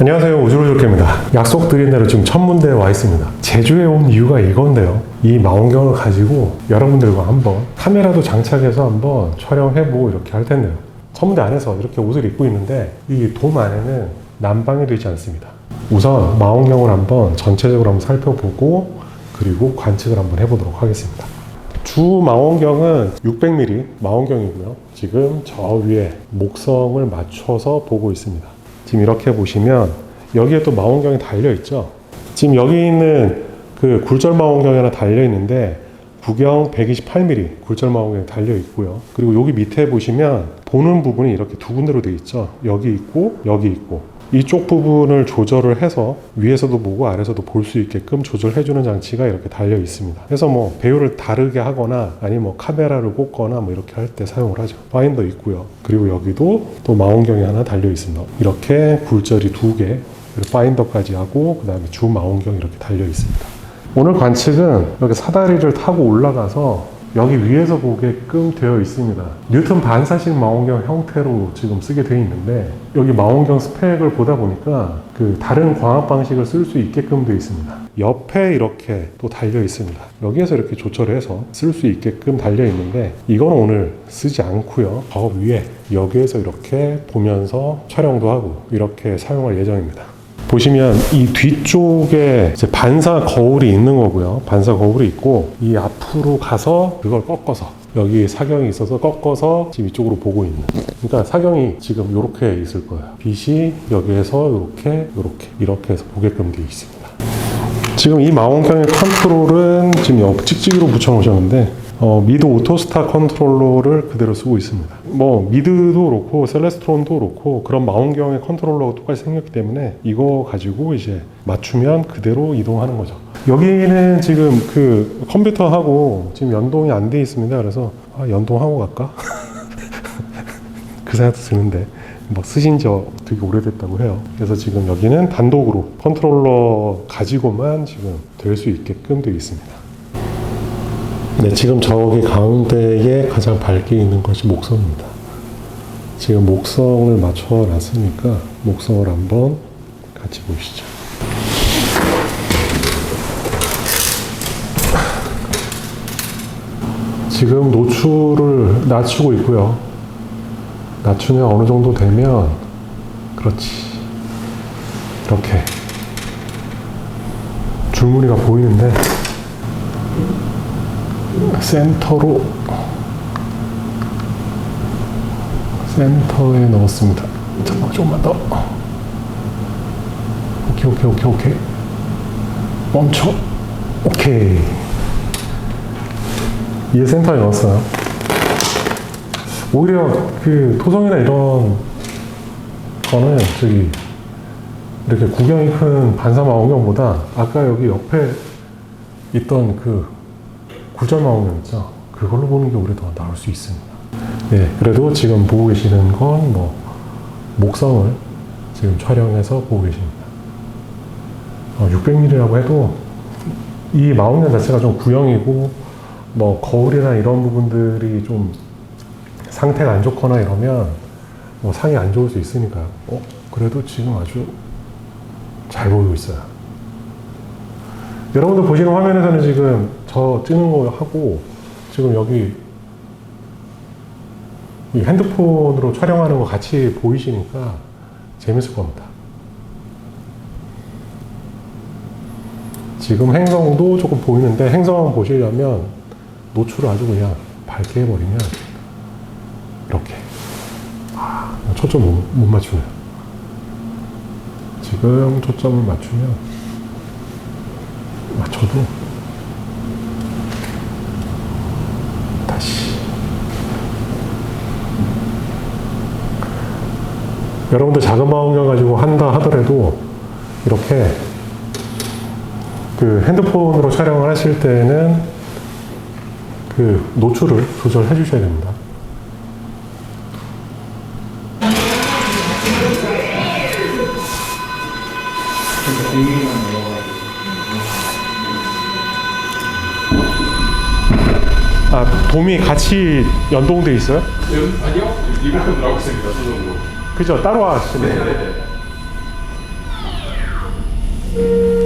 안녕하세요. 우주로조개입니다. 약속드린 대로 지금 천문대에 와 있습니다. 제주에 온 이유가 이건데요. 이 망원경을 가지고 여러분들과 한번 카메라도 장착해서 한번 촬영해보고 이렇게 할 텐데요. 천문대 안에서 이렇게 옷을 입고 있는데 이 돔 안에는 난방이 되지 않습니다. 우선 망원경을 한번 전체적으로 한번 살펴보고 그리고 관측을 한번 해보도록 하겠습니다. 주 망원경은 600mm 망원경이고요. 지금 저 위에 목성을 맞춰서 보고 있습니다. 지금 이렇게 보시면 여기에 또 망원경이 달려 있죠. 지금 여기 있는 그 굴절 망원경이 하나 달려 있는데 구경 128mm 굴절 망원경이 달려 있고요. 그리고 여기 밑에 보시면 보는 부분이 이렇게 두 군데로 되어 있죠. 여기 있고 여기 있고 이쪽 부분을 조절을 해서 위에서도 보고 아래서도 볼 수 있게끔 조절해주는 장치가 이렇게 달려 있습니다. 그래서 뭐 배우를 다르게 하거나 아니면 뭐 카메라를 꽂거나 뭐 이렇게 할 때 사용을 하죠. 파인더 있고요. 그리고 여기도 또 망원경이 하나 달려 있습니다. 이렇게 굴절이 두 개, 그리고 파인더까지 하고 그 다음에 주 망원경이 이렇게 달려 있습니다. 오늘 관측은 여기 사다리를 타고 올라가서 여기 위에서 보게끔 되어 있습니다. 뉴턴 반사식 망원경 형태로 지금 쓰게 되어 있는데 여기 망원경 스펙을 보다 보니까 그 다른 광학 방식을 쓸 수 있게끔 되어 있습니다. 옆에 이렇게 또 달려 있습니다. 여기에서 이렇게 조절해서 쓸 수 있게끔 달려 있는데 이건 오늘 쓰지 않고요. 저 위에 여기에서 이렇게 보면서 촬영도 하고 이렇게 사용할 예정입니다. 보시면 이 뒤쪽에 이제 반사 거울이 있는 거고요. 반사 거울이 있고 이 앞으로 가서 그걸 꺾어서 여기 사경이 있어서 꺾어서 지금 이쪽으로 보고 있는. 그러니까 사경이 지금 이렇게 있을 거예요. 빛이 여기에서 이렇게 이렇게 이렇게 해서 보게끔 되어 있습니다. 지금 이 망원경의 컨트롤은 지금 옆 찍찍이로 붙여 놓으셨는데 어, 미드 오토스타 컨트롤러를 그대로 쓰고 있습니다. 뭐 미드도 그렇고 셀레스트론도 그렇고 그런 망원경의 컨트롤러가 똑같이 생겼기 때문에 이거 가지고 이제 맞추면 그대로 이동하는 거죠. 여기는 지금 그 컴퓨터하고 지금 연동이 안 돼 있습니다. 그래서 아, 연동하고 갈까? 그 생각도 드는데 뭐 쓰신 지 되게 오래됐다고 해요. 그래서 지금 여기는 단독으로 컨트롤러 가지고만 지금 될 수 있게끔 되어 있습니다. 네, 지금 저기 가운데에 가장 밝게 있는 것이 목성입니다. 지금 목성을 맞춰 놨으니까 목성을 한번 같이 보시죠. 지금 노출을 낮추고 있고요. 낮추면 어느 정도 되면 그렇지. 이렇게 줄무늬가 보이는데 센터로 센터에 넣었습니다. 잠깐만 조금만 더. 오케이 오케이 오케이 오케이. 멈춰. 오케이. 이게 센터에 넣었어요. 오히려 그 토성이나 이런 거는 저기 이렇게 구경이 큰 반사 망원경보다 아까 여기 옆에 있던 그 굴절 망원경 있죠? 그걸로 보는 게 오히려 더 나을 수 있습니다. 네, 그래도 지금 보고 계시는 건 뭐 목성을 지금 촬영해서 보고 계십니다. 어, 600mm라고 해도 이 망원경 자체가 좀 구형이고 뭐 거울이나 이런 부분들이 좀 상태가 안 좋거나 이러면 뭐 상이 안 좋을 수 있으니까요. 어, 그래도 지금 아주 잘 보이고 있어요. 여러분들 보시는 화면에서는 지금 저 찍는 거 하고 지금 여기 이 핸드폰으로 촬영하는 거 같이 보이시니까 재밌을 겁니다. 지금 행성도 조금 보이는데 행성 보시려면 노출을 아주 그냥 밝게 해버리면 이렇게 아, 초점 못, 못 맞추네요. 지금 초점을 맞추면 맞춰도 다시 여러분들 작은 망원경 가지고 한다 하더라도 이렇게 그 핸드폰으로 촬영을 하실 때는 그 노출을 조절해 주셔야 됩니다. 돔이 같이 연동돼 있어요? 음, 아니요. 리모컨 나오고 있습니다. 수동으로. 그죠? 따로 하시면. 네. 네, 네.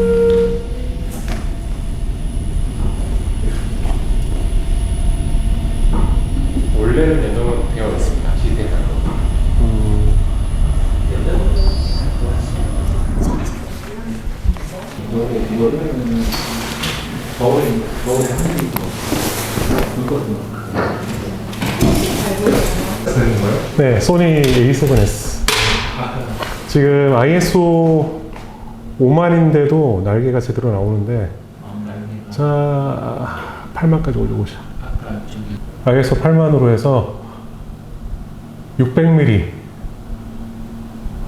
소니 A7S. 지금 ISO 5만인데도 날개가 제대로 나오는데, 자, 8만까지 올려보자. ISO 8만으로 해서 600mm.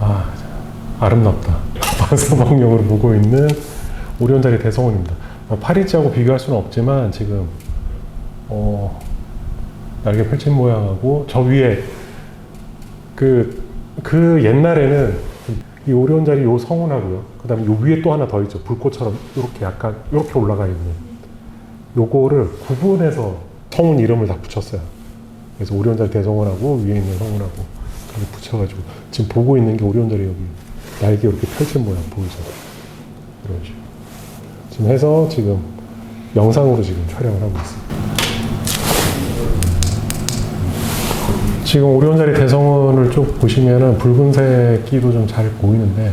아, 아름답다. 반사방용으로 보고 있는 오리온 자리 대성원입니다. 8인치하고 비교할 수는 없지만 지금 어, 날개 펼친 모양하고 저 위에 그, 그 옛날에는 이 오리온 자리 요 성운하고요. 그 다음에 요 위에 또 하나 더 있죠. 불꽃처럼 이렇게 약간 이렇게 올라가 있는 요거를 구분해서 성운 이름을 다 붙였어요. 그래서 오리온 자리 대성운하고 위에 있는 성운하고 이렇게 붙여가지고 지금 보고 있는 게 오리온 자리 여기 날개 이렇게 펼친 모양 보이죠? 이런 식으로. 지금 해서 지금 영상으로 지금 촬영을 하고 있습니다. 지금 오리온자리 대성원을 쭉 보시면은 붉은색기도 좀 잘 보이는데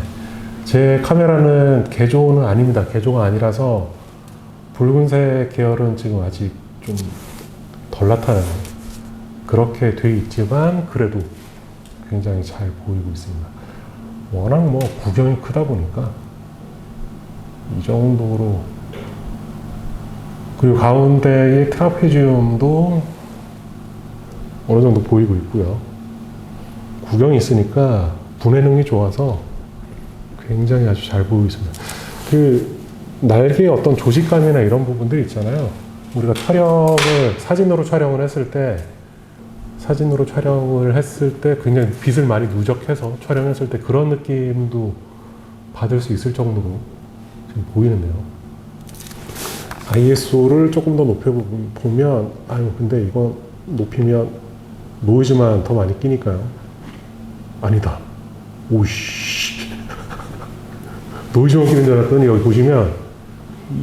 제 카메라는 개조는 아닙니다. 개조가 아니라서 붉은색 계열은 지금 아직 좀 덜 나타나요. 그렇게 돼 있지만 그래도 굉장히 잘 보이고 있습니다. 워낙 뭐 구경이 크다 보니까 이 정도로 그리고 가운데의 트라페지움도 어느 정도 보이고 있고요. 구경이 있으니까 분해 능이 좋아서 굉장히 아주 잘 보이고 있습니다. 그 날개의 어떤 조직감이나 이런 부분들 있잖아요. 우리가 촬영을 사진으로 촬영을 했을 때 사진으로 촬영을 했을 때 굉장히 빛을 많이 누적해서 촬영했을 때 그런 느낌도 받을 수 있을 정도로 지금 보이는데요. ISO를 조금 더 높여 보면, 아유, 근데 이거 높이면 노이즈만 더 많이 끼니까요. 아니다. 오씨. 노이즈만 끼는 줄 알았더니 여기 보시면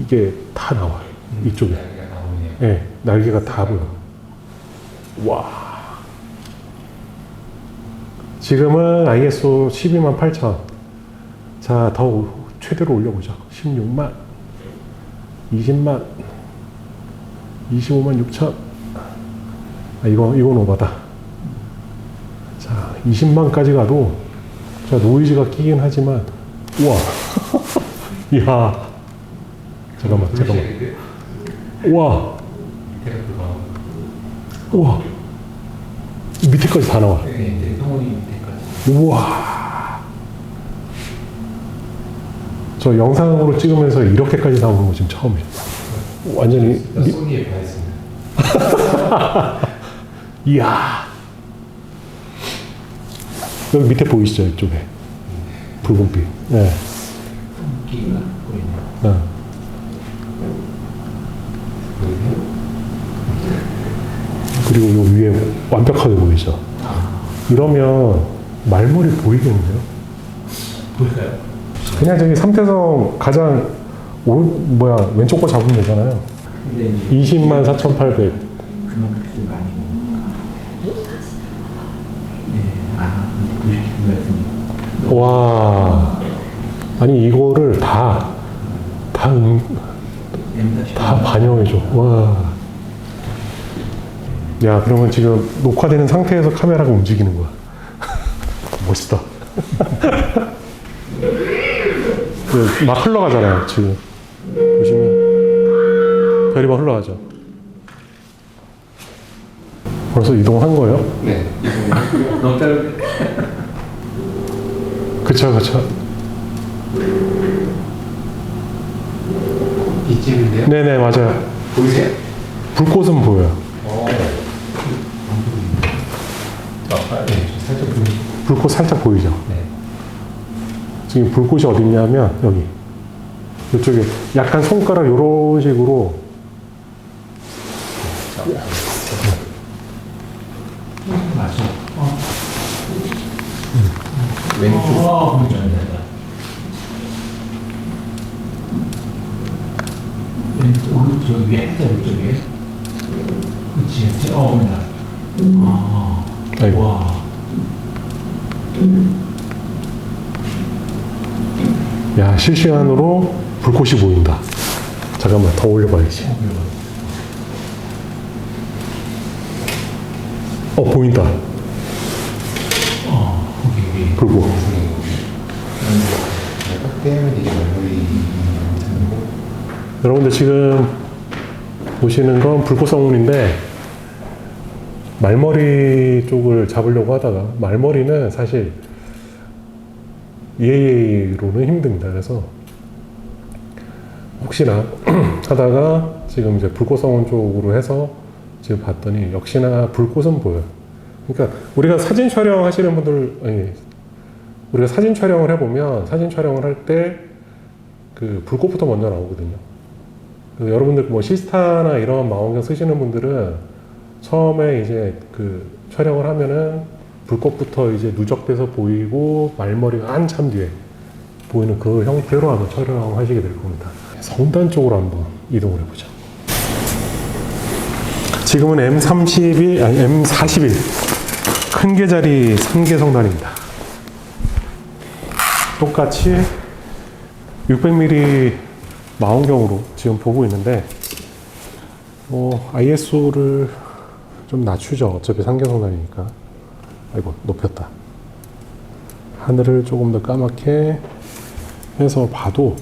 이게 다 나와요. 이쪽에. 예, 날개가 다 보여. 와. 지금은 ISO 12만 8천. 자, 더 최대로 올려보자. 16만. 20만. 25만 6천. 아, 이거, 이건 오바다. 자, 20만까지 가도, 자, 노이즈가 끼긴 하지만, 우와. 이야. 잠깐만, 잠깐만. 우와. 우와. 이 밑에까지 다 나와. 우와. 저 영상으로 찍으면서 이렇게까지 나오는 거 지금 처음이에요. 완전히. 미- 소니에 가있습니다. 이야. 여기 밑에 보이시죠? 이쪽에. 붉은빛. 네. 보이네요. 네. 그리고 요 위에 완벽하게 보이죠? 이러면 말물이 보이겠는데요? 보일까요? 그냥 저기 삼태성 가장 오, 뭐야 왼쪽 거 잡으면 되잖아요. 근데 이제 20만 4,800. 그만큼 좀 많이 보니까. 네, 아, 90kg였습니다. 와. 아니 이거를 다, 다, 음, 다 반영해줘. 와. 야, 그러면 지금 녹화되는 상태에서 카메라가 움직이는 거야. 멋있다. 그, 막 흘러가잖아요, 지금. 보시면. 별이 막 흘러가죠. 벌써 이동한 거예요? 네. 그쵸, 그쵸. 이쯤인데요? 네네, 맞아요. 보이세요? 불꽃은 보여요. 어. 아, 네. 살짝 보이죠? 불꽃 살짝 보이죠? 네. 지금 불꽃이 어디 있냐면 여기 이쪽에 약간 손가락 이런 식으로 왼쪽. 아, 그렇죠. 네. 왼쪽 오른쪽 위에 오른쪽에. 그치 그치 어 온다. 아 아이고. 와 야 실시간으로 불꽃이 보인다. 잠깐만 더 올려봐야지. 어, 어 보인다. 되고 여러분들 지금 보시는 건 불꽃성운인데 말머리 쪽을 잡으려고 하다가 말머리는 사실 EAA로는 힘듭니다. 그래서 혹시나 하다가 지금 이제 불꽃성운 쪽으로 해서 지금 봤더니 역시나 불꽃은 보여요. 그러니까 우리가 사진 촬영하시는 분들 아니 우리가 사진 촬영을 해보면 사진 촬영을 할 때 그 불꽃부터 먼저 나오거든요. 그래서 여러분들 뭐 시스타나 이런 망원경 쓰시는 분들은 처음에 이제 그 촬영을 하면은 불꽃부터 이제 누적돼서 보이고 말머리가 한참 뒤에 보이는 그 형태로 아마 촬영하시게 될 겁니다. 성단 쪽으로 한번 이동을 해보죠. 지금은 M32, 아니 M41 큰 계자리 3개 성단입니다. 똑같이 600mm 망원경으로 지금 보고 있는데 뭐 ISO를 좀 낮추죠. 어차피 상계성단이니까. 아이고 높였다. 하늘을 조금 더 까맣게 해서 봐도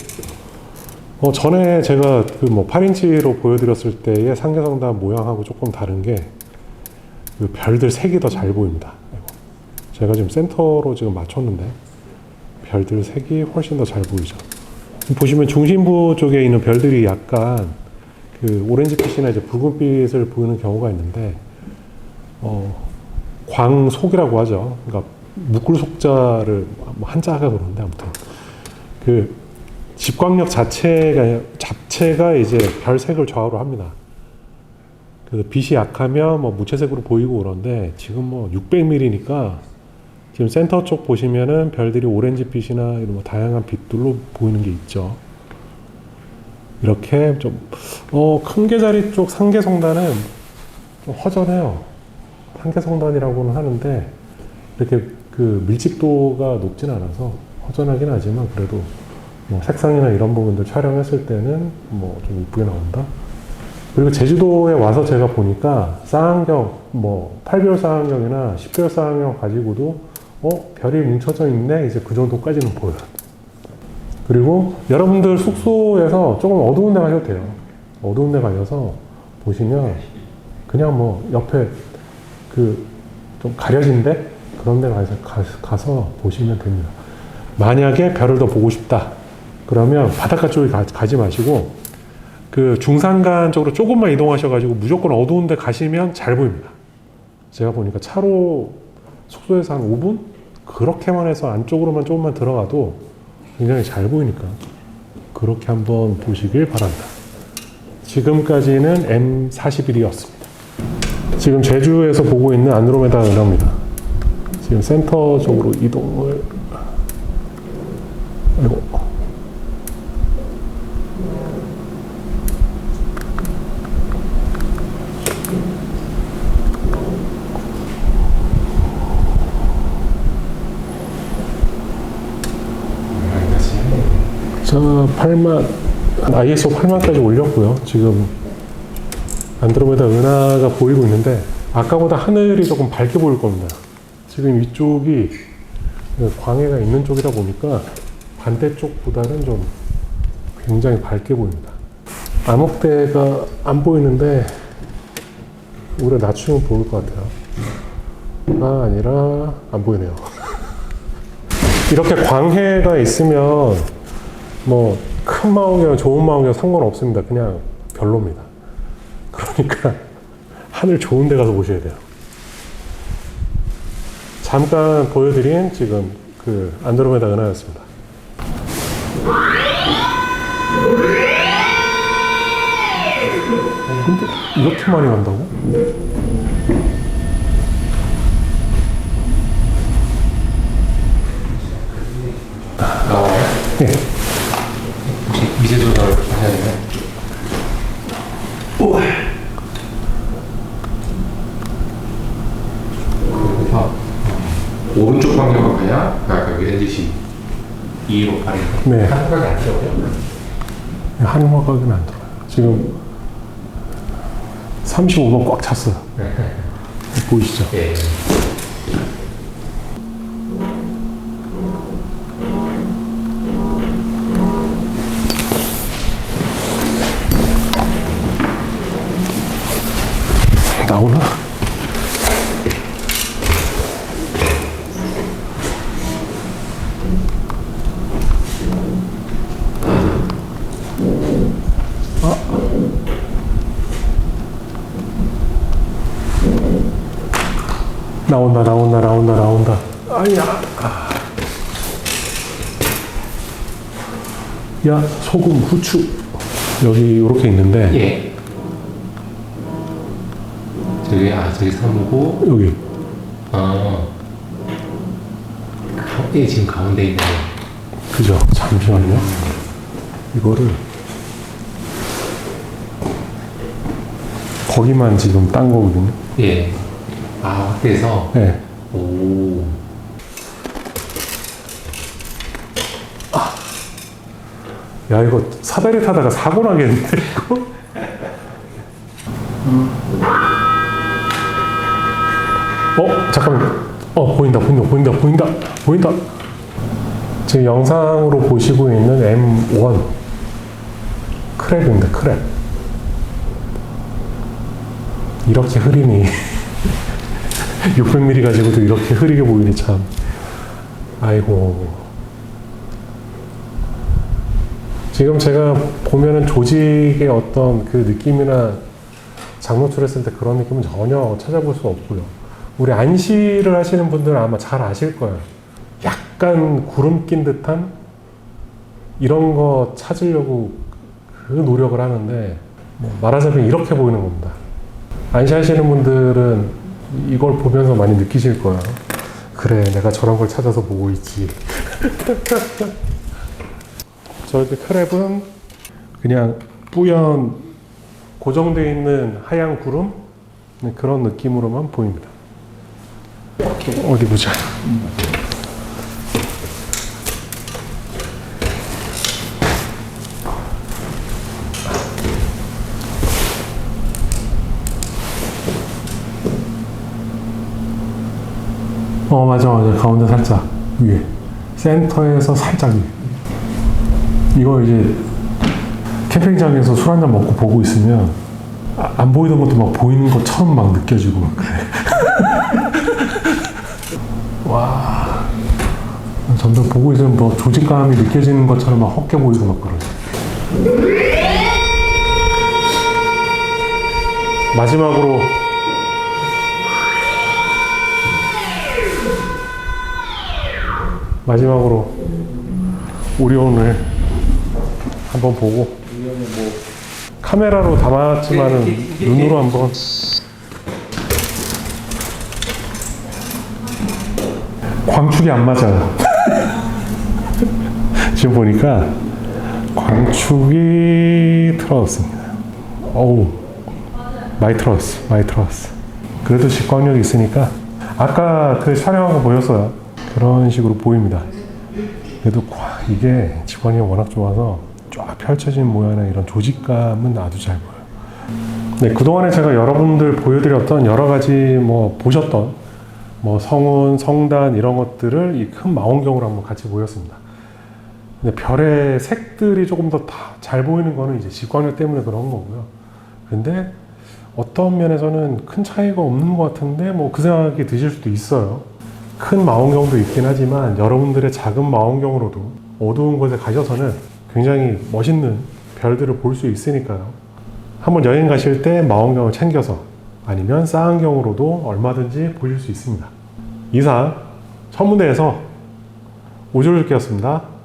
어 전에 제가 그 뭐 8인치로 보여드렸을 때의 상계성단 모양하고 조금 다른 게 그 별들 색이 더 잘 보입니다. 제가 지금 센터로 지금 맞췄는데 별들 색이 훨씬 더 잘 보이죠. 보시면 중심부 쪽에 있는 별들이 약간 그 오렌지빛이나 이제 붉은빛을 보이는 경우가 있는데 어, 광속이라고 하죠. 그러니까 묶을 속자를 뭐 한자가 그러는데 아무튼 그 집광력 자체가 자체가 이제 별색을 좌우로 합니다. 그래서 빛이 약하면 뭐 무채색으로 보이고 그런데 지금 뭐 600mm니까 지금 센터 쪽 보시면은 별들이 오렌지빛이나 이런 뭐 다양한 빛들로 보이는 게 있죠. 이렇게 좀, 어, 큰 계자리 쪽 상계성단은 좀 허전해요. 상계성단이라고는 하는데, 이렇게 그 밀집도가 높진 않아서 허전하긴 하지만 그래도 뭐 색상이나 이런 부분들 촬영했을 때는 뭐 좀 이쁘게 나온다. 그리고 제주도에 와서 제가 보니까 쌍안경, 뭐 8배열 쌍안경이나 10배열 쌍안경 가지고도 어 별이 뭉쳐져 있네 이제 그 정도까지는 보여요. 그리고 여러분들 숙소에서 조금 어두운 데 가셔도 돼요. 어두운 데 가셔서 보시면 그냥 뭐 옆에 그 좀 가려진 데 그런 데 가서, 가, 가서 보시면 됩니다. 만약에 별을 더 보고 싶다. 그러면 바닷가 쪽에 가, 가지 마시고 그 중산간 쪽으로 조금만 이동하셔가지고 무조건 어두운 데 가시면 잘 보입니다. 제가 보니까 차로 숙소에서 한 5분? 그렇게만 해서 안쪽으로만 조금만 들어가도 굉장히 잘 보이니까 그렇게 한번 보시길 바랍니다. 지금까지는 M41이었습니다. 지금 제주에서 보고 있는 안드로메다 은하입니다. 지금 센터 쪽으로 이동을 아이고 자, 8만, ISO 8만까지 올렸고요. 지금 안드로메다 은하가 보이고 있는데 아까보다 하늘이 조금 밝게 보일 겁니다. 지금 이쪽이 광해가 있는 쪽이다 보니까 반대쪽보다는 좀 굉장히 밝게 보입니다. 암흑대가 안 보이는데 오히려 낮추면 보일 것 같아요. 가 아니라 안 보이네요. 이렇게 광해가 있으면 뭐큰 망원경, 좋은 망원경 상관없습니다. 그냥 별로입니다. 그러니까 하늘 좋은 데 가서 보셔야 돼요. 잠깐 보여드린 지금 그 안드로메다 은하였습니다. 어, 근데 이렇게 많이 간다고? 네. 혹시 미세 조절 해야 되네. 오. 그래서 오른쪽 방향으로 가야 아까 여기 LDC 2로 가는 네. 한 화각이 안 들어요. 네, 한 화각은 안 들어요. 지금 35도 꽉 찼어요. 네. 보이시죠? 예. 나온다 나온다 나온다 나온다. 아야. 야 소금 후추. 여기 이렇게 있는데. 예. 저기 아 저기 사무고. 여기. 아 가- 예, 지금 가운데 있는 거. 그죠? 잠시만요. 이거를 거기만 지금 딴 거거든요. 예. 아 확대해서? 네. 오. 야 이거 사다리 타다가 사고 나겠는데 이거? 어 잠깐만. 어 보인다 보인다 보인다 보인다 보인다. 지금 영상으로 보시고 있는 M1 크랩입니다 크랩 이렇게 흐리니 600mm 가지고도 이렇게 흐리게 보이니 참 아이고 지금 제가 보면은 조직의 어떤 그 느낌이나 장노출했을 때 그런 느낌은 전혀 찾아볼 수 없고요. 우리 안시를 하시는 분들은 아마 잘 아실 거예요. 약간 구름 낀 듯한 이런 거 찾으려고 그 노력을 하는데 뭐 말하자면 이렇게 보이는 겁니다. 안시 하시는 분들은 이걸 보면서 많이 느끼실 거예요. 그래, 내가 저런 걸 찾아서 보고 있지. 저렇게 크랩은 그냥 뿌연 고정되어 있는 하얀 구름 네, 그런 느낌으로만 보입니다. 어디 보자. 어 맞아 맞아 가운데 살짝 위에 센터에서 살짝 위에 이거 이제 캠핑장에서 술 한잔 먹고 보고 있으면 아- 안 보이던 것도 막 보이는 것처럼 막 느껴지고. 와. 점점 보고 있으면 뭐 조직감이 느껴지는 것처럼 막 헛게 보이고 막 그러지. 마지막으로 마지막으로 오리온을 한번 보고 카메라로 담았지만은 눈으로 한번 광축이 안 맞아요. 지금 보니까 광축이 틀어졌습니다. 어우 많이 틀어졌어, 많이 틀어졌어. 그래도 직광력이 있으니까 아까 그 촬영한 거 보였어요. 그런 식으로 보입니다. 그래도 과- 이게 직관이 워낙 좋아서 쫙 펼쳐진 모양이나 이런 조직감은 아주 잘 보여요. 네, 그동안에 제가 여러분들 보여드렸던 여러 가지 뭐 보셨던 뭐 성운, 성단 이런 것들을 이 큰 망원경으로 한번 같이 보였습니다. 근데 별의 색들이 조금 더 잘 보이는 거는 이제 직관력 때문에 그런 거고요. 근데 어떤 면에서는 큰 차이가 없는 것 같은데 뭐 그 생각이 드실 수도 있어요. 큰 망원경도 있긴 하지만 여러분들의 작은 망원경으로도 어두운 곳에 가셔서는 굉장히 멋있는 별들을 볼 수 있으니까요. 한번 여행 가실 때 망원경을 챙겨서 아니면 쌍안경으로도 얼마든지 보실 수 있습니다. 이상 천문대에서 오졸육기였습니다.